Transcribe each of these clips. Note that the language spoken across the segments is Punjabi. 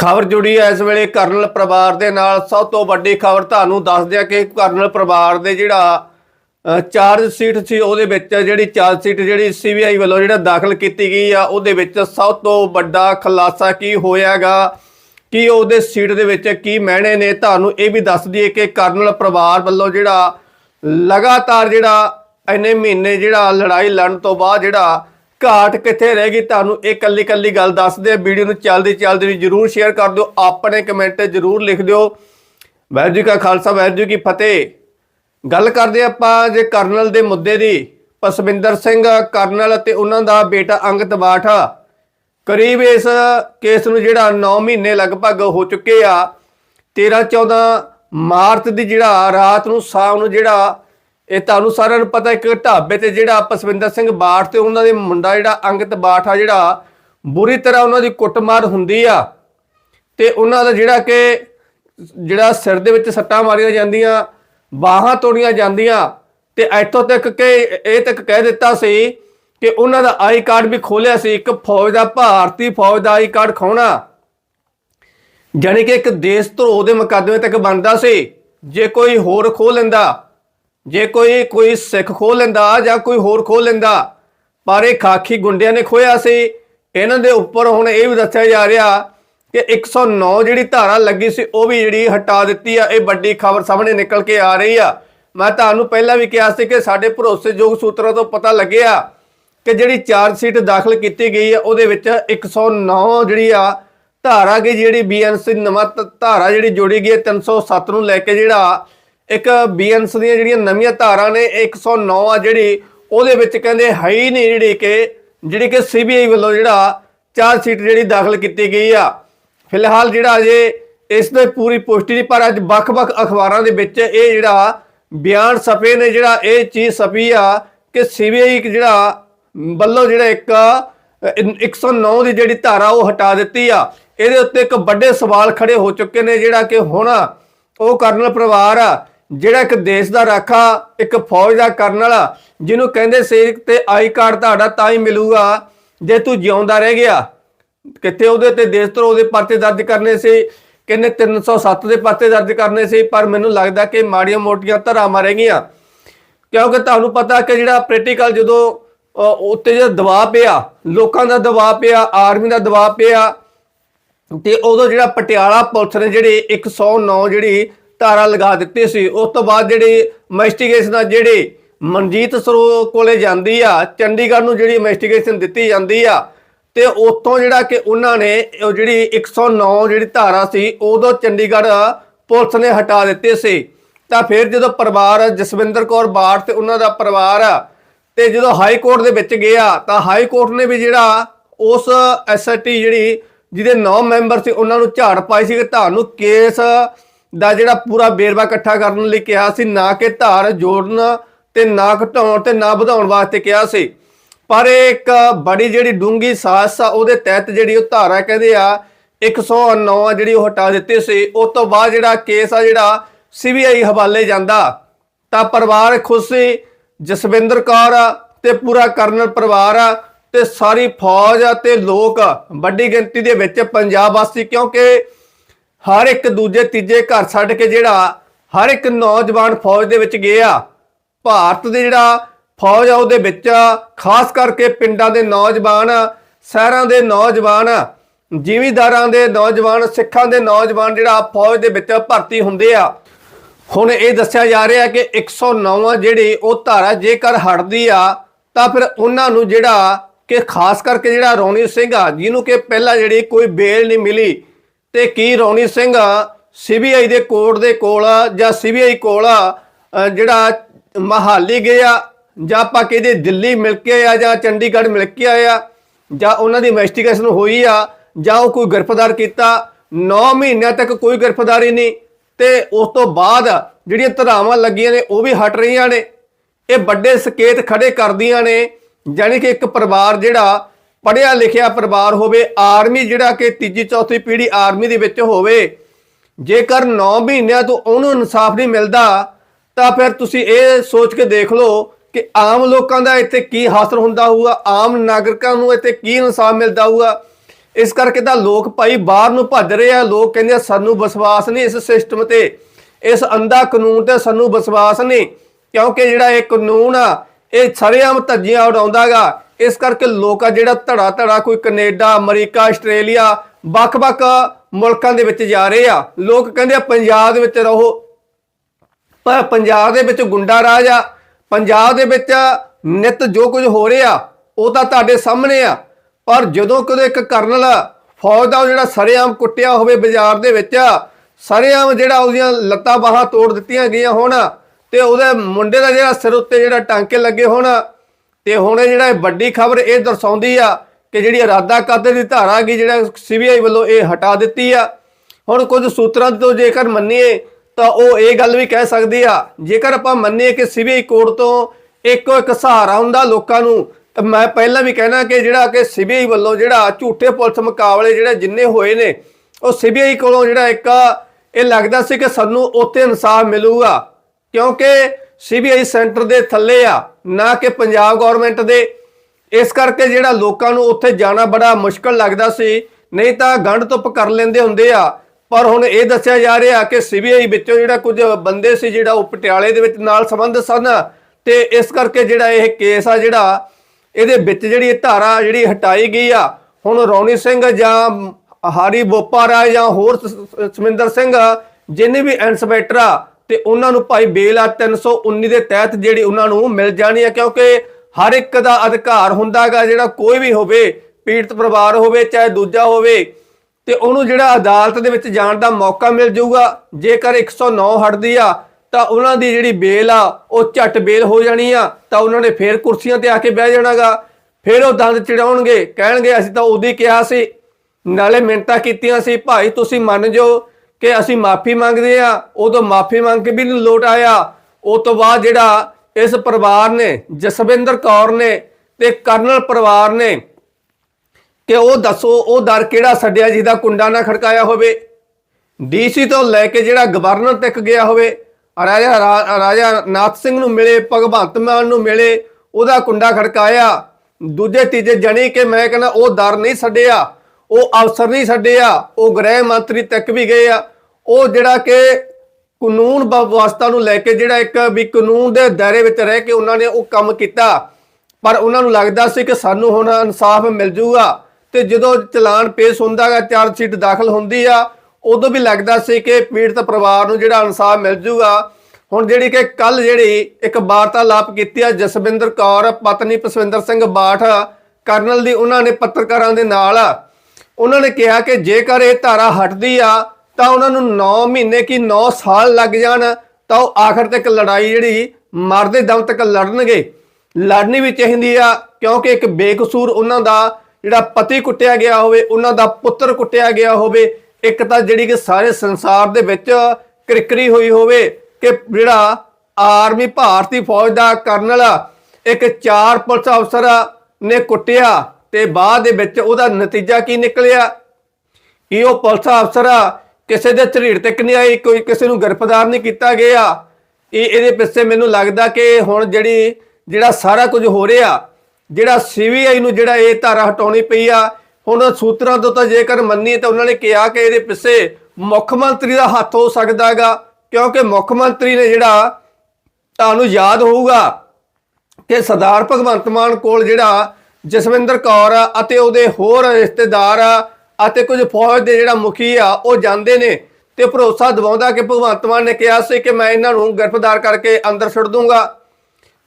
ਖਬਰ ਜੁੜੀ ਹੈ ਇਸ ਵੇਲੇ ਕਰਨਲ ਪਰਿਵਾਰ ਦੇ ਨਾਲ। ਸਭ ਤੋਂ ਵੱਡੀ ਖਬਰ ਤੁਹਾਨੂੰ ਦੱਸ ਦਿਆਂ ਕਿ ਕਰਨਲ ਪਰਿਵਾਰ ਦੇ ਜਿਹੜਾ ਅ, ਚਾਰਜ ਸੀਟ ਸੀ ਉਹਦੇ ਵਿੱਚ ਜਿਹੜੀ ਚਾਰਜ ਸੀਟ ਜਿਹੜੀ ਸੀਬੀਆਈ ਵੱਲੋਂ ਜਿਹੜਾ ਦਾਖਲ ਕੀਤੀ ਗਈ ਆ ਉਹਦੇ ਵਿੱਚ ਸਭ ਤੋਂ ਵੱਡਾ ਖੁਲਾਸਾ ਕੀ ਹੋਇਆਗਾ? ਕਿ ਉਹਦੇ ਸੀਟ ਦੇ ਵਿੱਚ ਕੀ ਮਹਿਣੇ ਨੇ? ਤੁਹਾਨੂੰ ਇਹ ਵੀ ਦੱਸ ਦਈਏ ਕਿ ਕਰਨਲ ਪਰਿਵਾਰ ਵੱਲੋਂ ਜਿਹੜਾ ਲਗਾਤਾਰ ਜਿਹੜਾ ਇੰਨੇ ਮਹੀਨੇ ਜਿਹੜਾ ਲੜਾਈ ਲੜਨ ਤੋਂ ਬਾਅਦ ਜਿਹੜਾ ਘਾਟ ਕਿੱਥੇ ਰਹਿ ਗਈ ਤੁਹਾਨੂੰ ਇਹ ਕੱਲੀ ਕੱਲੀ ਗੱਲ ਦੱਸਦੇ ਆ ਵੀਡੀਓ ਨੂੰ ਚੱਲਦੀ ਚੱਲਦੀ ਵੀ ਜਰੂਰ ਸ਼ੇਅਰ ਕਰ ਦਿਓ, ਆਪਣੇ ਕਮੈਂਟ ਜਰੂਰ ਲਿਖ ਦਿਓ। ਵਾਹਿਗੁਰੂ ਜੀ ਕਾ ਖਾਲਸਾ, ਵਾਹਿਗੁਰੂ ਜੀ ਕੀ ਫਤਿਹ। ਗੱਲ ਕਰਦੇ ਆਪਾਂ ਜੇ ਕਰਨਲ ਦੇ ਮੁੱਦੇ ਦੀ, ਪਸਵਿੰਦਰ ਸਿੰਘ ਕਰਨਲ ਅਤੇ ਉਹਨਾਂ ਦਾ ਬੇਟਾ ਅੰਗਦ ਬਾਠ, ਕਰੀਬ ਇਸ ਕੇਸ ਨੂੰ ਜਿਹੜਾ 9 ਮਹੀਨੇ ਲਗਭਗ ਹੋ ਚੁੱਕੇ ਆ 13 14 ਮਾਰਚ ਦੀ ਜਿਹੜਾ ਰਾਤ ਨੂੰ ਸ਼ਾਮ ਨੂੰ ਜਿਹੜਾ ਇਹ ਤੁਹਾਨੂੰ ਸਾਰਿਆਂ ਨੂੰ ਪਤਾ ਇੱਕ ਢਾਬੇ ਤੇ ਜਿਹੜਾ ਪਸਵਿੰਦਰ ਸਿੰਘ ਬਾਠ ਤੇ ਉਹਨਾਂ ਦੇ ਮੁੰਡਾ ਜਿਹੜਾ ਅੰਗਦ ਬਾਠ ਆ, ਜਿਹੜਾ ਬੁਰੀ ਤਰ੍ਹਾਂ ਉਹਨਾਂ ਦੀ ਕੁੱਟਮਾਰ ਹੁੰਦੀ ਆ ਤੇ ਉਹਨਾਂ ਦਾ ਜਿਹੜਾ ਕਿ ਜਿਹੜਾ ਸਿਰ ਦੇ ਵਿੱਚ ਸੱਟਾਂ ਮਾਰੀਆਂ ਜਾਂਦੀਆਂ, ਬਾਹਾਂ ਤੋੜੀਆਂ ਜਾਂਦੀਆਂ ਤੇ ਇੱਥੋਂ ਤੱਕ ਕਿ ਇਹ ਤੱਕ ਕਹਿ ਦਿੱਤਾ ਸੀ ਕਿ ਉਹਨਾਂ ਦਾ ਆਈ ਕਾਰਡ ਵੀ ਖੋਲਿਆ ਸੀ, ਇੱਕ ਫੌਜ ਦਾ ਭਾਰਤੀ ਫੌਜ ਦਾ ਆਈ ਕਾਰਡ ਖੋਣਾ ਜਾਣੀ ਕਿ ਇੱਕ ਦੇਸ਼ ਧਰੋਹ ਦੇ ਮੁਕੱਦਮੇ ਤੱਕ ਬਣਦਾ ਸੀ, ਜੇ ਕੋਈ ਹੋਰ ਖੋ ਲੈਂਦਾ ਜੇ ਕੋਈ ਕੋਈ ਸਿੱਖ ਖੋ ਲੈਂਦਾ ਜਾਂ ਕੋਈ ਹੋਰ ਖੋ ਲੈਂਦਾ, ਪਰ ਇਹ ਖਾਕੀ ਗੁੰਡਿਆਂ ਨੇ ਖੋਇਆ ਸੀ, ਇਹਨਾਂ ਦੇ ਉੱਪਰ ਹੁਣ ਇਹ ਵੀ ਦੱਸਿਆ ਜਾ ਰਿਹਾ ਕਿ 109 ਜਿਹੜੀ ਧਾਰਾ ਲੱਗੀ ਸੀ, ਉਹ ਵੀ ਜਿਹੜੀ ਹਟਾ ਦਿੱਤੀ ਆ, ਇਹ ਵੱਡੀ ਖਬਰ ਸਾਹਮਣੇ ਨਿਕਲ ਕੇ ਆ ਰਹੀ ਆ। ਮੈਂ ਤੁਹਾਨੂੰ ਪਹਿਲਾਂ ਵੀ ਕਿਹਾ ਸੀ ਕਿ ਸਾਡੇ ਭਰੋਸੇਯੋਗ ਸੂਤਰਾਂ ਤੋਂ ਪਤਾ ਲੱਗਿਆ ਕਿ ਜਿਹੜੀ ਚਾਰਜ ਸ਼ੀਟ ਦਾਖਲ ਕੀਤੀ ਗਈ ਆ, ਉਹਦੇ ਵਿੱਚ 109 ਜਿਹੜੀ ਆ ਧਾਰਾ ਗਈ ਜਿਹੜੀ ਬੀਐਨਸੀ ਨਵਾਂ ਧ- ਧਾਰਾ ਜਿਹੜੀ ਜੋੜੀ ਗਈ ਹੈ 307 ਨੂੰ ਲੈ ਕੇ ਜਿਹੜਾ ਇੱਕ ਬੀਐਨਸ ਦੀਆਂ ਜਿਹੜੀਆਂ ਨਵੀਆਂ ਧਾਰਾਂ ਨੇ 109 ਆ ਜਿਹੜੀ ਉਹਦੇ ਵਿੱਚ ਕਹਿੰਦੇ ਹੈ ਹੀ ਨਹੀਂ ਜਿਹੜੀ ਕਿ ਜਿਹੜੀ ਕਿ ਸੀਬੀਆਈ ਵੱਲੋਂ ਜਿਹੜਾ ਚਾਰਜ ਸ਼ੀਟ ਜਿਹੜੀ ਦਾਖਲ ਕੀਤੀ ਗਈ ਆ। ਫਿਲਹਾਲ ਜਿਹੜਾ ਅਜੇ ਇਸ ਦੇ ਪੂਰੀ ਪੁਸ਼ਟੀ ਨਹੀਂ ਪਰ ਅੱਜ ਵੱਖ-ਵੱਖ ਅਖਬਾਰਾਂ ਦੇ ਵਿੱਚ ਇਹ ਜਿਹੜਾ ਬਿਆਨ ਛਪੇ ਨੇ ਜਿਹੜਾ ਇਹ ਚੀਜ਼ ਛਪੀ ਆ ਕਿ ਸੀਬੀਆਈ ਜਿਹੜਾ ਵੱਲੋਂ ਜਿਹੜਾ ਇੱਕ ਅ, 109 ਦੀ ਜਿਹੜੀ ਧਾਰਾ ਉਹ ਹਟਾ ਦਿੱਤੀ ਆ। ਇਹਦੇ ਉੱਤੇ ਇੱਕ ਵੱਡੇ ਸਵਾਲ ਖੜੇ ਹੋ ਚੁੱਕੇ ਨੇ ਜਿਹੜਾ ਕਿ ਹੁਣ ਉਹ ਕਰਨਲ ਪਰਿਵਾਰ ਆ ਜਿਹੜਾ ਇੱਕ ਦੇਸ਼ ਦਾ ਰਾਖਾ, ਇੱਕ ਫੌਜ ਦਾ ਕਰਨਲ ਆ ਜਿਹਨੂੰ ਕਹਿੰਦੇ ਸੀ ਤੇ ਆਈ ਕਾਰਡ ਤੁਹਾਡਾ ਤਾਂ ਹੀ ਮਿਲੂਗਾ ਜੇ ਤੂੰ ਜਿਉਂਦਾ ਰਹਿ ਗਿਆ। ਕਿੱਥੇ ਉਹਦੇ ਤੇ ਦੇਸ਼ ਧਰੋਹ ਦੇ ਪਰਚੇ ਦਰਜ ਕਰਨੇ ਸੀ? ਕਿੰਨੇ 307 ਦੇ ਪਰਚੇ ਦਰਜ ਕਰਨੇ ਸੀ, ਪਰ ਮੈਨੂੰ ਲੱਗਦਾ ਕਿ ਮਾੜੀਆਂ ਮੋਟੀਆਂ ਧਰਾਵਾਂ ਰਹਿ ਗਈਆਂ। ਕਿਉਂਕਿ ਤੁਹਾਨੂੰ ਪਤਾ ਕਿ ਜਿਹੜਾ ਪ੍ਰੈਕਟੀਕਲ ਜਦੋਂ ਉੱਤੇ ਜਿਹੜਾ ਦਬਾਅ ਪਿਆ, ਲੋਕਾਂ ਦਾ ਦਬਾਅ ਪਿਆ, ਆਰਮੀ ਦਾ ਦਬਾਅ ਪਿਆ, ਤੇ ਉਦੋਂ ਜਿਹੜਾ ਪਟਿਆਲਾ ਪੁਲਿਸ ਨੇ ਜਿਹੜੀ 109 ਜਿਹੜੀ ਧਾਰਾ ਲਗਾ ਦਿੱਤੀ ਸੀ। ਉਸ ਤੋਂ ਬਾਅਦ ਜਿਹੜੀ ਇਨਵੈਸਟੀਗੇਸ਼ਨ ਆ, ਜਿਹੜੀ ਮਨਜੀਤ ਸਰੋ ਕੋਲੇ ਜਾਂਦੀ ਆ, ਚੰਡੀਗੜ੍ਹ ਨੂੰ ਜਿਹੜੀ ਇਨਵੈਸਟੀਗੇਸ਼ਨ ਦਿੱਤੀ ਜਾਂਦੀ ਆ, ਤੇ ਉੱਥੋਂ ਜਿਹੜਾ ਕਿ ਉਹਨਾਂ ਨੇ ਉਹ ਜਿਹੜੀ 109 ਜਿਹੜੀ ਧਾਰਾ ਸੀ, ਉਦੋਂ ਚੰਡੀਗੜ੍ਹ ਪੁਲਿਸ ਨੇ ਹਟਾ ਦਿੱਤੇ ਸੀ। ਤਾਂ ਫਿਰ ਜਦੋਂ ਪਰਿਵਾਰ ਜਸਵਿੰਦਰ ਕੌਰ ਬਾੜ ਤੇ ਉਹਨਾਂ ਦਾ ਪਰਿਵਾਰ ਆ, ਤੇ ਜਦੋਂ ਹਾਈ ਕੋਰਟ ਦੇ ਵਿੱਚ ਗਿਆ, ਤਾਂ ਹਾਈ ਕੋਰਟ ਨੇ ਵੀ ਜਿਹੜਾ ਉਸ ਐਸਟੀ ਜਿਹੜੀ ਜਿਹਦੇ 9 ਮੈਂਬਰ ਸੀ, ਉਹਨਾਂ ਨੂੰ ਝਾੜ ਪਾਈ ਸੀ ਕਿ ਤੁਹਾਨੂੰ ਕੇਸ ਦਾ ਜਿਹੜਾ ਪੂਰਾ ਬੇਰਵਾ ਇਕੱਠਾ ਕਰਨ ਲਈ ਕਿਹਾ ਸੀ, ਨਾ ਕਿ ਧਾਰ ਜੋੜਨ ਤੇ ਨਾ ਘਟਾਉਣ ਤੇ ਨਾ ਵਧਾਉਣ ਵਾਸਤੇ ਕਿਹਾ ਸੀ। ਪਰ ਇਹ ਇੱਕ ਬੜੀ ਜਿਹੜੀ ਡੂੰਗੀ ਸਾਜ਼ਿਸ਼ ਆ, ਉਹਦੇ ਤਹਿਤ ਜਿਹੜੀ ਉਹ ਧਾਰਾ ਕਹਿੰਦੇ ਆ 109 ਆ ਜਿਹੜੀ ਉਹ ਹਟਾ ਦਿੱਤੀ ਸੀ। ਉਸ ਤੋਂ ਬਾਅਦ ਜਿਹੜਾ ਕੇਸ ਆ, ਜਿਹੜਾ ਸੀਬੀਆਈ ਹਵਾਲੇ ਜਾਂਦਾ, ਤਾਂ ਪਰਿਵਾਰ ਖੁਸ਼ ਸੀ, ਜਸਵਿੰਦਰ ਕੌਰ ਆ ਤੇ ਪੂਰਾ ਕਰਨਲ ਪਰਿਵਾਰ ਆ ਤੇ ਸਾਰੀ ਫੌਜ ਆ ਤੇ ਲੋਕ ਵੱਡੀ ਗਿਣਤੀ ਦੇ ਵਿੱਚ ਪੰਜਾਬ ਵਾਸੀ, ਕਿਉਂਕਿ ਹਰ ਇੱਕ ਦੂਜੇ ਤੀਜੇ ਘਰ ਛੱਡ ਕੇ ਜਿਹੜਾ ਹਰ ਇੱਕ ਨੌਜਵਾਨ ਫੌਜ ਦੇ ਵਿੱਚ ਗਿਆ ਭਾਰਤ ਦੇ ਜਿਹੜਾ ਫੌਜ ਆ ਉਹਦੇ ਵਿੱਚ, ਖਾਸ ਕਰਕੇ ਪਿੰਡਾਂ ਦੇ ਨੌਜਵਾਨ, ਸ਼ਹਿਰਾਂ ਦੇ ਨੌਜਵਾਨ, ਜ਼ਿਮੀਂਦਾਰਾਂ ਦੇ ਨੌਜਵਾਨ, ਸਿੱਖਾਂ ਦੇ ਨੌਜਵਾਨ ਜਿਹੜਾ ਫੌਜ ਦੇ ਵਿੱਚ ਭਰਤੀ ਹੁੰਦੇ ਆ। ਹੁਣ ਇਹ ਦੱਸਿਆ ਜਾ ਰਿਹਾ ਕਿ 109 ਆ ਜਿਹੜੀ ਉਹ ਧਾਰਾ ਜੇਕਰ ਹਟਦੀ ਆ, ਤਾਂ ਫਿਰ ਉਹਨਾਂ ਨੂੰ ਜਿਹੜਾ ਕਿ ਖਾਸ ਕਰਕੇ ਜਿਹੜਾ ਰੌਣੀ ਸਿੰਘ ਆ, ਜਿਹਨੂੰ ਕਿ ਪਹਿਲਾਂ ਜਿਹੜੀ ਕੋਈ ਬੇਲ ਨਹੀਂ ਮਿਲੀ ਤੇ ਕੀ ਰੌਣੀ ਸਿੰਘ ਸੀਬੀਆਈ ਦੇ ਕੋਰਟ ਦੇ ਕੋਲ ਆ ਜਾਂ ਸੀਬੀਆਈ ਕੋਲ ਆ, ਅ, ਜਿਹੜਾ ਮਹਾਲੀ ਗਿਆ ਜਾਂ ਆਪਾਂ ਕਹਿੰਦੇ ਦਿੱਲੀ ਮਿਲ ਕੇ ਆਇਆ ਜਾਂ ਚੰਡੀਗੜ੍ਹ ਮਿਲ ਕੇ ਆਇਆ ਜਾਂ ਉਹਨਾਂ ਦੀ ਇਨਵੈਸਟੀਗੇਸ਼ਨ ਹੋਈ ਆ ਜਾਂ ਉਹ ਕੋਈ ਗ੍ਰਿਫਤਾਰ ਕੀਤਾ? 9 ਮਹੀਨਿਆਂ ਤੱਕ ਕੋਈ ਗ੍ਰਿਫਤਾਰੀ ਨਹੀਂ ਤੇ ਉਸ ਤੋਂ ਬਾਅਦ ਜਿਹੜੀਆਂ ਧਰਾਵਾਂ ਲੱਗੀਆਂ ਨੇ ਉਹ ਵੀ ਹਟ ਰਹੀਆਂ ਨੇ। ਇਹ ਵੱਡੇ ਸਕੇਤ ਖੜੇ ਕਰਦੀਆਂ ਨੇ ਜਾਣੀ ਕਿ ਇੱਕ ਪਰਿਵਾਰ ਜਿਹੜਾ ਪੜਿਆ ਲਿਖਿਆ ਪਰਿਵਾਰ ਹੋਵੇ, ਆਰਮੀ ਜਿਹੜਾ ਕਿ ਤੀਜੀ ਚੌਥੀ ਪੀੜ੍ਹੀ ਆਰਮੀ ਦੇ ਵਿੱਚ ਹੋਵੇ, ਜੇਕਰ 9 ਮਹੀਨਿਆਂ ਤੋਂ ਉਹਨੂੰ ਇਨਸਾਫ ਨਹੀਂ ਮਿਲਦਾ, ਤਾਂ ਫਿਰ ਤੁਸੀਂ ਇਹ ਸੋਚ ਕੇ ਦੇਖ ਲਓ ਕਿ ਆਮ ਲੋਕਾਂ ਦਾ ਇੱਥੇ ਕੀ ਹਾਸਲ ਹੁੰਦਾ ਹੋਊਗਾ, ਆਮ ਨਾਗਰਿਕਾਂ ਨੂੰ ਇੱਥੇ ਕੀ ਇਨਸਾਫ ਮਿਲਦਾ ਹੋਊਗਾ। ਇਸ ਕਰਕੇ ਤਾਂ ਲੋਕ ਭਾਈ ਬਾਹਰ ਨੂੰ ਭੱਜ ਰਹੇ ਆ, ਲੋਕ ਕਹਿੰਦੇ ਸਾਨੂੰ ਵਿਸ਼ਵਾਸ ਨਹੀਂ ਇਸ ਸਿਸਟਮ ਤੇ, ਇਸ ਅੰਧਾ ਕਾਨੂੰਨ ਤੇ ਸਾਨੂੰ ਵਿਸ਼ਵਾਸ ਨਹੀਂ, ਕਿਉਂਕਿ ਜਿਹੜਾ ਇਹ ਕਾਨੂੰਨ ਆ, ਇਹ ਸਰੇਆਮ ਧੱਜੀਆਂ ਉਡਾਉਂਦਾਗਾ ਇਸ ਕਰਕੇ ਲੋਕ ਆ ਜਿਹੜਾ ਧੜਾ ਧੜਾ ਕੋਈ ਕੈਨੇਡਾ, ਅਮਰੀਕਾ, ਆਸਟ੍ਰੇਲੀਆ, ਵੱਖ-ਵੱਖ ਮੁਲਕਾਂ ਦੇ ਵਿੱਚ ਜਾ ਰਹੇ ਆ। ਲੋਕ ਕਹਿੰਦੇ ਆ ਪੰਜਾਬ ਦੇ ਵਿੱਚ ਰਹੋ। ਪਰ ਪੰਜਾਬ ਦੇ ਵਿੱਚ ਗੁੰਡਾ ਰਾਜ ਆ। ਪੰਜਾਬ ਦੇ ਵਿੱਚ ਨਿਤ ਜੋ ਕੁਝ ਹੋ ਰਿਹਾ, ਉਹ ਤਾਂ ਤੁਹਾਡੇ ਸਾਹਮਣੇ ਆ। ਪਰ ਜਦੋਂ ਕਦੇ ਇੱਕ ਕਰਨਲ ਫੌਜ ਦਾ ਉਹ ਜਿਹੜਾ ਸਰੇਆਮ ਕੁੱਟਿਆ ਹੋਵੇ ਬਾਜ਼ਾਰ ਦੇ ਵਿੱਚ, ਸਰੇਆਮ ਜਿਹੜਾ ਉਹਦੀਆਂ ਲੱਤਾਂ ਬਾਹਾਂ ਤੋੜ ਦਿੱਤੀਆਂ ਗਈਆਂ ਹੋਣ ਤੇ ਉਹਦੇ ਮੁੰਡੇ ਦਾ ਜਿਹੜਾ ਸਿਰ ਉੱਤੇ ਜਿਹੜਾ ਟਾਂਕੇ ਲੱਗੇ ਹੋਣ ਤੇ ਹੁਣ ਇਹ ਜਿਹੜਾ ਇਹ ਵੱਡੀ ਖਬਰ ਇਹ ਦਰਸਾਉਂਦੀ ਆ ਕਿ ਜਿਹੜੀ ਇਰਾਦਾ ਕਤਲ ਦੀ ਧਾਰਾ ਗਈ ਜਿਹੜਾ ਸੀਬੀਆਈ ਵੱਲੋਂ ਇਹ ਹਟਾ ਦਿੱਤੀ ਆ। ਹੁਣ ਕੁਝ ਸੂਤਰਾਂ ਤੋਂ ਜੇਕਰ ਮੰਨੀਏ ਤਾਂ ਉਹ ਇਹ ਗੱਲ ਵੀ ਕਹਿ ਸਕਦੀ ਆ, ਜੇਕਰ ਆਪਾਂ ਮੰਨੀਏ ਕਿ ਸੀਬੀਆਈ ਕੋਰਟ ਤੋਂ ਇੱਕੋ ਇੱਕ ਸਹਾਰਾ ਹੁੰਦਾ ਲੋਕਾਂ ਨੂੰ, ਤਾਂ ਮੈਂ ਪਹਿਲਾਂ ਵੀ ਕਹਿਣਾ ਕਿ ਜਿਹੜਾ ਕਿ ਸੀਬੀਆਈ ਵੱਲੋਂ ਜਿਹੜਾ ਝੂਠੇ ਪੁਲਿਸ ਮੁਕਾਬਲੇ ਜਿਹੜੇ ਜਿੰਨੇ ਹੋਏ ਨੇ, ਉਹ ਸੀਬੀਆਈ ਕੋਲੋਂ ਜਿਹੜਾ ਇੱਕ ਇਹ ਲੱਗਦਾ ਸੀ ਕਿ ਸਾਨੂੰ ਉੱਥੇ ਇਨਸਾਫ ਮਿਲੂਗਾ। ਕਿਉਂਕਿ ਸੀਬੀਆਈ ਸੈਂਟਰ ਦੇ ਥੱਲੇ ਆ, ਨਾ ਕਿ ਪੰਜਾਬ ਗਵਰਨਮੈਂਟ ਦੇ। ਇਸ ਕਰਕੇ ਜਿਹੜਾ ਲੋਕਾਂ ਨੂੰ ਉੱਥੇ ਜਾਣਾ ਬੜਾ ਮੁਸ਼ਕਲ ਲੱਗਦਾ ਸੀ, ਨਹੀਂ ਤਾਂ ਗੰਢ ਧੁੱਪ ਕਰ ਲੈਂਦੇ ਹੁੰਦੇ ਆ। ਪਰ ਹੁਣ ਇਹ ਦੱਸਿਆ ਜਾ ਰਿਹਾ ਕਿ ਸੀਬੀਆਈ ਵਿੱਚੋਂ ਜਿਹੜਾ ਕੁਝ ਬੰਦੇ ਸੀ, ਜਿਹੜਾ ਉਹ ਪਟਿਆਲੇ ਦੇ ਵਿੱਚ ਨਾਲ ਸੰਬੰਧ ਸਨ ਤੇ ਇਸ ਕਰਕੇ ਜਿਹੜਾ ਇਹ ਕੇਸ ਆ, ਜਿਹੜਾ ਇਹਦੇ ਵਿੱਚ ਜਿਹੜੀ ਧਾਰਾ ਜਿਹੜੀ ਹਟਾਈ ਗਈ ਆ, ਹੁਣ ਰੌਣੀ ਸਿੰਘ ਜਾਂ ਹਾਰੀ ਬੋਪਾਰਾ ਜਾਂ ਹੋਰ ਸਮਿੰਦਰ ਸਿੰਘ, ਜਿੰਨੇ ਵੀ ਇੰਸਪੈਕਟਰ ਆ ਤੇ ਉਹਨਾਂ ਨੂੰ ਭਾਈ ਬੇਲ ਆ 319 ਦੇ ਤਹਿਤ ਜਿਹੜੀ ਉਹਨਾਂ ਨੂੰ ਮਿਲ ਜਾਣੀ ਹੈ ਕਿਉਂਕਿ ਹਰ ਇੱਕ ਦਾ ਅਧਿਕਾਰ ਹੁੰਦਾਗਾ ਜਿਹੜਾ ਕੋਈ ਵੀ ਹੋਵੇ, ਪੀੜਤ ਪਰਿਵਾਰ ਹੋਵੇ, ਚਾਹੇ ਦੂਜਾ ਹੋਵੇ, ਤੇ ਉਹਨੂੰ ਜਿਹੜਾ ਅਦਾਲਤ ਦੇ ਵਿੱਚ ਜਾਣ ਦਾ ਮੌਕਾ ਮਿਲ ਜਾਊਗਾ। ਜੇਕਰ 109 ਹਟਦੀ ਆ, ਤਾਂ ਉਹਨਾਂ ਦੀ ਜਿਹੜੀ ਬੇਲ ਆ, ਉਹ ਝੱਟ ਬੇਲ ਹੋ ਜਾਣੀ ਆ, ਤਾਂ ਉਹਨਾਂ ਨੇ ਫੇਰ ਕੁਰਸੀਆਂ ਤੇ ਆ ਕੇ ਬਹਿ ਜਾਣਾਗਾ। ਫੇਰ ਉਹ ਦੰਦ ਚੜਾਉਣਗੇ, ਕਹਿਣਗੇ, ਅਸੀਂ ਤਾਂ ਉਦੋਂ ਹੀ ਕਿਹਾ ਸੀ, ਨਾਲੇ ਮਿੰਟਾਂ ਕੀਤੀਆਂ ਸੀ, ਭਾਈ ਤੁਸੀਂ ਮੰਨ ਜਾਓ ਕਿ ਅਸੀਂ ਮਾਫੀ ਮੰਗਦੇ ਆ ਉਦੋਂ ਮਾਫੀ ਮੰਗ ਕੇ ਵੀ ਨਹੀਂ ਲੋਟ ਆਇਆ। ਉਸ ਤੋਂ ਬਾਅਦ ਜਿਹੜਾ ਇਸ ਪਰਿਵਾਰ ਨੇ, ਜਸਵਿੰਦਰ ਕੌਰ ਨੇ ਤੇ ਕਰਨਲ ਪਰਿਵਾਰ ਨੇ, ਕਿ ਉਹ ਦੱਸੋ, ਉਹ ਦਰ ਕਿਹੜਾ ਛੱਡਿਆ ਜਿਹਦਾ ਕੁੰਡਾ ਨਾ ਖੜਕਾਇਆ ਹੋਵੇ। ਡੀਸੀ ਤੋਂ ਲੈ ਕੇ ਜਿਹੜਾ ਗਵਰਨਰ ਤੱਕ ਗਿਆ ਹੋਵੇ, ਰਾਜਾ ਰਾਜਾ ਨਾਥ ਸਿੰਘ ਨੂੰ ਮਿਲੇ, ਭਗਵੰਤ ਮਾਨ ਨੂੰ ਮਿਲੇ, ਉਹਦਾ ਕੁੰਡਾ ਖੜਕਾਇਆ। ਦੂਜੇ ਤੀਜੇ ਜਣੀ ਕਿ ਮੈਂ ਕਹਿੰਦਾ ਉਹ ਦਰ ਨਹੀਂ ਛੱਡਿਆ। ਉਹ ਅਫਸਰ ਨਹੀਂ ਛੱਡਿਆ ਉਹ ਗ੍ਰਹਿ ਮੰਤਰੀ ਤੱਕ ਵੀ ਗਏ ਆ। ਉਹ ਜਿਹੜਾ ਕਿ ਕਾਨੂੰਨ ਬ- ਵਿਵਸਥਾ ਨੂੰ ਲੈ ਕੇ ਜਿਹੜਾ ਇੱਕ ਵੀ ਕਾਨੂੰਨ ਦੇ ਦਾਇਰੇ ਵਿੱਚ ਰਹਿ ਕੇ ਉਹਨਾਂ ਨੇ ਉਹ ਕੰਮ ਕੀਤਾ। ਪਰ ਉਹਨਾਂ ਨੂੰ ਲੱਗਦਾ ਸੀ ਕਿ ਸਾਨੂੰ ਹੁਣ ਇਨਸਾਫ ਮਿਲ ਜੂਗਾ ਤੇ ਜਦੋਂ ਚਲਾਨ ਪੇਸ਼ ਹੁੰਦਾਗਾ, ਚਾਰਜ ਸ਼ੀਟ ਦਾਖਲ ਹੁੰਦੀ ਆ, ਉਦੋਂ ਵੀ ਲੱਗਦਾ ਸੀ ਕਿ ਪੀੜਤ ਪਰਿਵਾਰ ਨੂੰ ਜਿਹੜਾ ਇਨਸਾਫ ਮਿਲ ਜੂਗਾ। ਹੁਣ ਜਿਹੜੀ ਕਿ ਕੱਲ ਜਿਹੜੀ ਇੱਕ ਵਾਰਤਾਲਾਪ ਕੀਤੀ ਆ, ਜਸਵਿੰਦਰ ਕੌਰ, ਪਤਨੀ ਪਸਵਿੰਦਰ ਸਿੰਘ ਬਾਠ, ਕਰਨਲ ਦੀ ਉਹਨਾਂ ਨੇ ਪੱਤਰਕਾਰਾਂ ਦੇ ਨਾਲ ਉਹਨਾਂ ਨੇ ਕਿਹਾ ਕਿ ਜੇਕਰ ਇਹ ਧਾਰਾ ਹਟਦੀ ਆ, ਤਾਂ ਉਹਨਾਂ ਨੂੰ 9 ਮਹੀਨੇ ਕੀ 9 ਸਾਲ ਲੱਗ ਜਾਣ, ਤਾਂ ਉਹ ਆਖਰ ਤੱਕ ਲੜਾਈ ਜਿਹੜੀ ਮਰਦੇ ਦਮ ਤੱਕ ਲੜਨਗੇ। ਲੜਨੀ ਵੀ ਚਾਹੀਦੀ ਆ, ਕਿਉਂਕਿ ਇੱਕ ਬੇਕਸੂਰ ਉਹਨਾਂ ਦਾ ਜਿਹੜਾ ਪਤੀ ਕੁੱਟਿਆ ਗਿਆ ਹੋਵੇ, ਉਹਨਾਂ ਦਾ ਪੁੱਤਰ ਕੁੱਟਿਆ ਗਿਆ ਹੋਵੇ, ਇੱਕ ਤਾਂ ਜਿਹੜੀ ਕਿ ਸਾਰੇ ਸੰਸਾਰ ਦੇ ਵਿੱਚ ਕਿਰਕਰੀ ਹੋਈ ਹੋਵੇ ਕਿ ਜਿਹੜਾ ਆਰਮੀ ਭਾਰਤੀ ਫੌਜ ਦਾ ਕਰਨਲ, ਇੱਕ ਚਾਰ ਪੁਲਿਸ ਅਫਸਰ ਨੇ ਕੁੱਟਿਆ। ਤੇ ਬਾਅਦ ਦੇ ਵਿੱਚ ਉਹਦਾ ਨਤੀਜਾ ਕੀ ਨਿਕਲਿਆ? ਕਿ ਉਹ ਪੁਲਿਸ ਅਫਸਰ ਕਿਸੇ ਦੇ ਝਰੀੜ ਤੱਕ ਨਹੀਂ ਆਈ? ਕੋਈ ਕਿਸੇ ਨੂੰ ਗ੍ਰਿਫਤਾਰ ਨਹੀਂ ਕੀਤਾ ਗਿਆ? ਇਹ ਇਹਦੇ ਪਿੱਛੇ ਮੈਨੂੰ ਲੱਗਦਾ ਕਿ ਹੁਣ ਜਿਹੜੀ, ਜਿਹੜਾ ਸਾਰਾ ਕੁਝ ਹੋ ਰਿਹਾ, ਜਿਹੜਾ ਸੀਬੀਆਈ ਨੂੰ ਜਿਹੜਾ ਇਹ ਧਾਰਾ ਹਟਾਉਣੀ ਪਈ ਆ, ਹੁਣ ਸੂਤਰਾਂ ਤੋਂ ਤਾਂ ਜੇਕਰ ਮੰਨੀ ਤਾਂ ਉਹਨਾਂ ਨੇ ਕਿਹਾ ਕਿ ਇਹਦੇ ਪਿੱਛੇ ਮੁੱਖ ਮੰਤਰੀ ਦਾ ਹੱਥ ਹੋ ਸਕਦਾਗਾ ਕਿਉਂਕਿ ਮੁੱਖ ਮੰਤਰੀ ਨੇ ਜਿਹੜਾ ਤੁਹਾਨੂੰ ਯਾਦ ਹੋਊਗਾ ਕਿ ਸਰਦਾਰ ਭਗਵੰਤ ਮਾਨ ਕੋਲ ਜਿਹੜਾ ਜਸਵਿੰਦਰ ਕੌਰ ਅਤੇ ਉਹਦੇ ਹੋਰ ਰਿਸ਼ਤੇਦਾਰ ਅਤੇ ਕੁਝ ਫੌਜ ਦੇ ਜਿਹੜਾ ਮੁਖੀ ਆ, ਉਹ ਜਾਂਦੇ ਨੇ ਤੇ ਭਰੋਸਾ ਦਿਵਾਉਂਦਾ ਕਿ ਭਗਵੰਤ ਮਾਨ ਨੇ ਕਿਹਾ ਸੀ ਕਿ ਮੈਂ ਇਹਨਾਂ ਨੂੰ ਗ੍ਰਿਫਤਾਰ ਕਰਕੇ ਅੰਦਰ ਛੱਡ ਦੂੰਗਾ।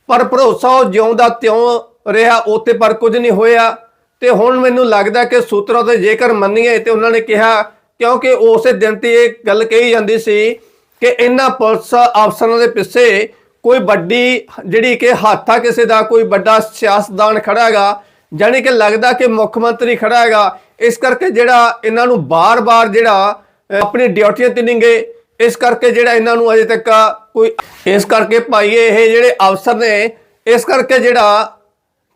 ਪਰ ਭਰੋਸਾ ਉਹ ਜਿਉਂਦਾ ਤਿਉਂ ਰਿਹਾ ਉੱਤੇ ਪਰ ਕੁਝ ਨਹੀਂ ਹੋਇਆ। ਤੇ ਹੁਣ ਮੈਨੂੰ ਲੱਗਦਾ ਕਿ ਸੂਤਰਾਂ ਤੇ ਜੇਕਰ ਮੰਨੀਏ ਤੇ ਉਹਨਾਂ ਨੇ ਕਿਹਾ, ਕਿਉਂਕਿ ਉਸੇ ਦਿਨ ਤੇ ਇਹ ਗੱਲ ਕਹੀ ਜਾਂਦੀ ਸੀ ਕਿ ਇਹਨਾਂ ਪੁਲਿਸ ਅਫਸਰਾਂ ਦੇ ਪਿੱਛੇ ਕੋਈ ਵੱਡੀ ਜਿਹੜੀ ਕਿ ਹੱਥ ਆ ਕਿਸੇ ਦਾ, ਕੋਈ ਵੱਡਾ ਸਿਆਸਤਦਾਨ ਖੜਾ ਹੈਗਾ, ਜਾਣੀ ਕਿ ਲੱਗਦਾ ਕਿ ਮੁੱਖ ਮੰਤਰੀ ਖੜਾ ਹੈਗਾ, ਇਸ ਕਰਕੇ ਜਿਹੜਾ ਇਹਨਾਂ ਨੂੰ ਬਾਰ-ਬਾਰ ਜਿਹੜਾ ਆਪਣੀ ਡਿਊਟੀਆਂ ਤੇ ਨਹੀਂ ਗਏ, ਇਸ ਕਰਕੇ ਜਿਹੜਾ ਇਹਨਾਂ ਨੂੰ ਅਜੇ ਤੱਕ ਕੋਈ, ਇਸ ਕਰਕੇ ਭਾਈ ਇਹ ਜਿਹੜੇ ਅਫਸਰ ਨੇ, ਇਸ ਕਰਕੇ ਜਿਹੜਾ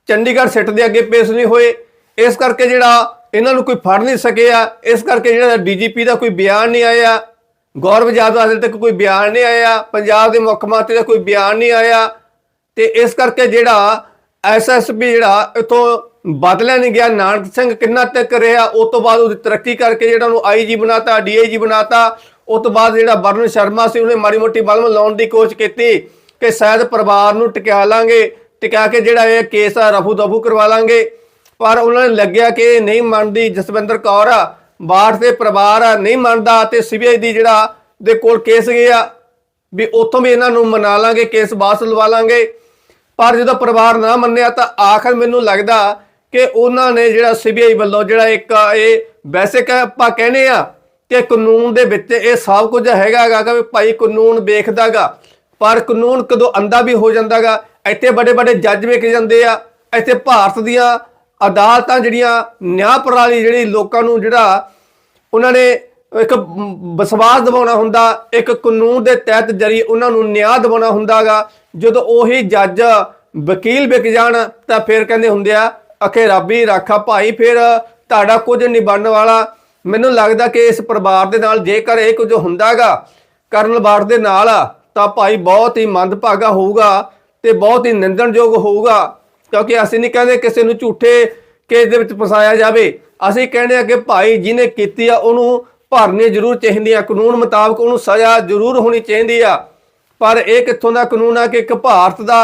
ਚੰਡੀਗੜ੍ਹ ਸਿੱਟ ਦੇ ਅੱਗੇ ਪੇਸ਼ ਨਹੀਂ ਹੋਏ, ਇਸ ਕਰਕੇ ਜਿਹੜਾ ਇਹਨਾਂ ਨੂੰ ਕੋਈ ਫੜ ਨਹੀਂ ਸਕਿਆ, ਇਸ ਕਰਕੇ ਜਿਹੜਾ ਡੀਜੀਪੀ ਦਾ ਕੋਈ ਬਿਆਨ ਨਹੀਂ ਆਇਆ ਗੌਰਵ ਜਾਦਵ ਹਾਲੇ ਤੱਕ ਕੋਈ ਬਿਆਨ ਨਹੀਂ ਆਇਆ, ਪੰਜਾਬ ਦੇ ਮੁੱਖ ਮੰਤਰੀ ਦਾ ਕੋਈ ਬਿਆਨ ਨਹੀਂ ਆਇਆ, ਤੇ ਇਸ ਕਰਕੇ ਜਿਹੜਾ ਐਸਐਸਪੀ ਜਿਹੜਾ ਇਥੋਂ ਬਦਲਿਆ ਨਹੀਂ ਗਿਆ, ਨਾਨਕ ਸਿੰਘ ਕਿੰਨਾ ਤੱਕ ਰਿਹਾ, ਉਸ ਤੋਂ ਬਾਅਦ ਉਹਦੀ ਤਰੱਕੀ ਕਰਕੇ ਜਿਹੜਾ ਉਹਨੂੰ ਆਈਜੀ ਬਣਾਤਾ ਡੀਆਈਜੀ ਬਣਾਤਾ, ਉਸ ਤੋਂ ਬਾਅਦ ਜਿਹੜਾ ਵਰਨ ਸ਼ਰਮਾ ਸੀ, ਉਹਨੇ ਮਾੜੀ ਮੋਟੀ ਬਲਮ ਲਾਉਣ ਦੀ ਕੋਸ਼ਿਸ਼ ਕੀਤੀ ਕਿ ਸ਼ਾਇਦ ਪਰਿਵਾਰ ਨੂੰ ਟਿਕਾ ਲਾਂਗੇ, ਟਿਕਾ ਕੇ ਜਿਹੜਾ ਇਹ ਕੇਸ ਆ ਰਫੂ ਦਫੂ ਕਰਵਾ ਲਾਂਗੇ, ਪਰ ਉਹਨਾਂ ਨੇ ਲੱਗਿਆ ਕਿ ਨਹੀਂ ਮੰਨਦੀ ਜਸਵਿੰਦਰ ਕੌਰ ਆ ਬਾੜ ਦੇ ਪਰਿਵਾਰ ਨਹੀਂ ਮੰਨਦਾ ਤੇ ਸੀਬੀਆਈ ਦੀ ਜਿਹੜਾ ਦੇ ਕੋਲ ਕੇਸ ਗਿਆ ਵੀ ਉੱਥੋਂ ਵੀ ਇਹਨਾਂ ਨੂੰ ਮਨਾ ਲਾਂਗੇ ਕੇਸ ਵਾਪਸ ਲਵਾ ਲਾਂਗੇ। ਪਰ ਜਦੋਂ ਪਰਿਵਾਰ ਨਾ ਮੰਨਿਆ ਤਾਂ ਆਖਰ ਮੈਨੂੰ ਲੱਗਦਾ ਕਿ ਉਹਨਾਂ ਨੇ ਜਿਹੜਾ ਸੀਬੀਆਈ ਵੱਲੋਂ ਜਿਹੜਾ ਇੱਕ ਇਹ ਵੈਸੇ ਕਿ ਆਪਾਂ ਕਹਿੰਦੇ ਆ ਕਿ ਕਾਨੂੰਨ ਦੇ ਵਿੱਚ ਇਹ ਸਭ ਕੁਝ ਹੈਗਾਗਾ ਕਿ ਵੀ ਭਾਈ ਕਾਨੂੰਨ ਵੇਖਦਾਗਾ ਪਰ ਕਾਨੂੰਨ ਕਦੋਂ ਅੰਦਾ ਵੀ ਹੋ ਜਾਂਦਾਗਾ ਇੱਥੇ ਵੱਡੇ ਵੱਡੇ ਜੱਜ ਵੇਖ ਜਾਂਦੇ ਆ, ਇੱਥੇ ਭਾਰਤ ਦੀਆਂ ਅਦਾਲਤਾਂ ਜਿਹੜੀਆਂ ਨਿਆਂ ਪ੍ਰਣਾਲੀ ਜਿਹੜੀ ਲੋਕਾਂ ਨੂੰ ਜਿਹੜਾ ਉਹਨਾਂ ਨੇ ਇੱਕ ਵਿਸ਼ਵਾਸ ਦਿਵਾਉਣਾ ਹੁੰਦਾ, ਇੱਕ ਕਾਨੂੰਨ ਦੇ ਤਹਿਤ ਜਰੀ ਉਹਨਾਂ ਨੂੰ ਨਿਆਂ ਦਿਵਾਉਣਾ ਹੁੰਦਾਗਾ, ਜਦੋਂ ਉਹੀ ਜੱਜ ਵਕੀਲ ਵਿਕ ਜਾਣ ਤਾਂ ਫਿਰ ਕਹਿੰਦੇ ਹੁੰਦੇ ਆ, ਅਖੇ ਰੱਬੀ ਰਾਖਾ ਭਾਈ, ਫਿਰ ਤੁਹਾਡਾ ਕੁਝ ਨਹੀਂ ਵਾਲਾ। ਮੈਨੂੰ ਲੱਗਦਾ ਕਿ ਇਸ ਪਰਿਵਾਰ ਦੇ ਨਾਲ ਜੇਕਰ ਇਹ ਕੁਝ ਹੁੰਦਾਗਾ ਕਰਨ ਬਾੜ ਦੇ ਨਾਲ, ਤਾਂ ਭਾਈ ਬਹੁਤ ਹੀ ਮੰਦਭਾਗਾ ਹੋਊਗਾ ਤੇ ਬਹੁਤ ਹੀ ਨਿੰਦਣਯੋਗ ਹੋਊਗਾ। ਕਿਉਂਕਿ ਅਸੀਂ ਨਹੀਂ ਕਹਿੰਦੇ ਕਿਸੇ ਨੂੰ ਝੂਠੇ ਕੇਸ ਦੇ ਵਿੱਚ ਫਸਾਇਆ ਜਾਵੇ ਅਸੀਂ ਕਹਿੰਦੇ ਆ ਕਿ ਭਾਈ ਜਿਹਨੇ ਕੀਤੀ ਆ ਉਹਨੂੰ ਭਰਨੇ ਜ਼ਰੂਰ ਚਾਹੀਦੀਆਂ ਕਾਨੂੰਨ ਮੁਤਾਬਕ ਉਹਨੂੰ ਸਜ਼ਾ ਜ਼ਰੂਰ ਹੋਣੀ ਚਾਹੀਦੀ ਆ ਪਰ ਇਹ ਕਿੱਥੋਂ ਦਾ ਕਾਨੂੰਨ ਆ ਕਿ ਇੱਕ ਭਾਰਤ ਦਾ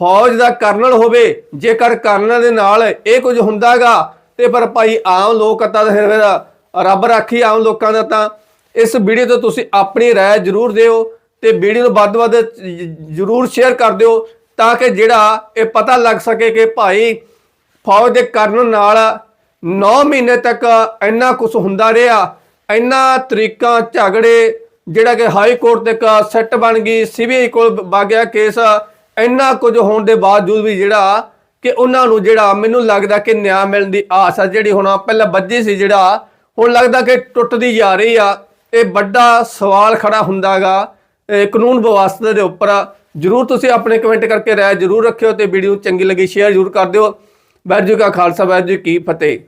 ਫੌਜ ਦਾ ਕਰਨਲ ਹੋਵੇ ਜੇਕਰ ਕਰਨਲ ਦੇ ਨਾਲ ਇਹ ਕੁਝ ਹੁੰਦਾਗਾ ਤੇ ਪਰ ਭਾਈ ਆਮ ਲੋਕ ਤਾਂ ਫਿਰ ਫਿਰ ਰੱਬ ਰਾਖੀ ਆਮ ਲੋਕਾਂ ਦਾ ਤਾਂ ਇਸ ਵੀਡੀਓ ਤੋਂ ਤੁਸੀਂ ਆਪਣੀ رائے ਜ਼ਰੂਰ ਦਿਓ ਤੇ ਵੀਡੀਓ ਨੂੰ ਵੱਧ ਤੋਂ ਵੱਧ ਜ- ਜ਼ਰੂਰ ਸ਼ੇਅਰ ਕਰ ਦਿਓ ਤਾਂ ਕਿ ਜਿਹੜਾ ਇਹ ਪਤਾ ਲੱਗ ਸਕੇ ਕਿ ਭਾਈ ਫੌਜ ਦੇ ਕਰਨ ਨਾਲ 9 ਮਹੀਨੇ ਤੱਕ ਇੰਨਾ ਕੁਝ ਹੁੰਦਾ ਰਿਹਾ, ਇੰਨਾ ਤਰੀਕਾਂ ਝਗੜੇ, ਜਿਹੜਾ ਕਿ ਹਾਈ ਕੋਰਟ ਤੱਕ ਸੈੱਟ ਬਣ ਗਈ, ਸੀਬੀਆਈ ਕੋਲ ਵਗ ਕੇਸ, ਇੰਨਾ ਕੁਝ ਹੋਣ ਦੇ ਬਾਵਜੂਦ ਵੀ ਜਿਹੜਾ ਕਿ ਉਹਨਾਂ ਨੂੰ ਜਿਹੜਾ ਮੈਨੂੰ ਲੱਗਦਾ ਕਿ ਨਿਆਂ ਮਿਲਣ ਦੀ ਆਸ ਆ, ਜਿਹੜੀ ਹੁਣ ਪਹਿਲਾਂ ਵੱਜੀ ਸੀ ਜਿਹੜਾ, ਹੁਣ ਲੱਗਦਾ ਕਿ ਟੁੱਟਦੀ ਜਾ ਰਹੀ ਆ, ਇਹ ਵੱਡਾ ਸਵਾਲ ਖੜਾ ਹੁੰਦਾਗਾ, ਇਹ ਕਾਨੂੰਨ ਵਿਵਸਥਾ ਦੇ ਉੱਪਰ ਜਰੂਰ ਤੁਸੀਂ ਆਪਣੇ ਕਮੈਂਟ ਕਰਕੇ ਰਾਏ ਜਰੂਰ ਰੱਖਿਓ ਤੇ ਵੀਡੀਓ ਚੰਗੀ ਲੱਗੀ, ਸ਼ੇਅਰ ਜਰੂਰ ਕਰ ਦਿਓ। ਵਾਹਿਗੁਰੂ ਕਾ ਖਾਲਸਾ, ਵਾਹਿਗੁਰੂ ਕੀ ਫਤਿਹ।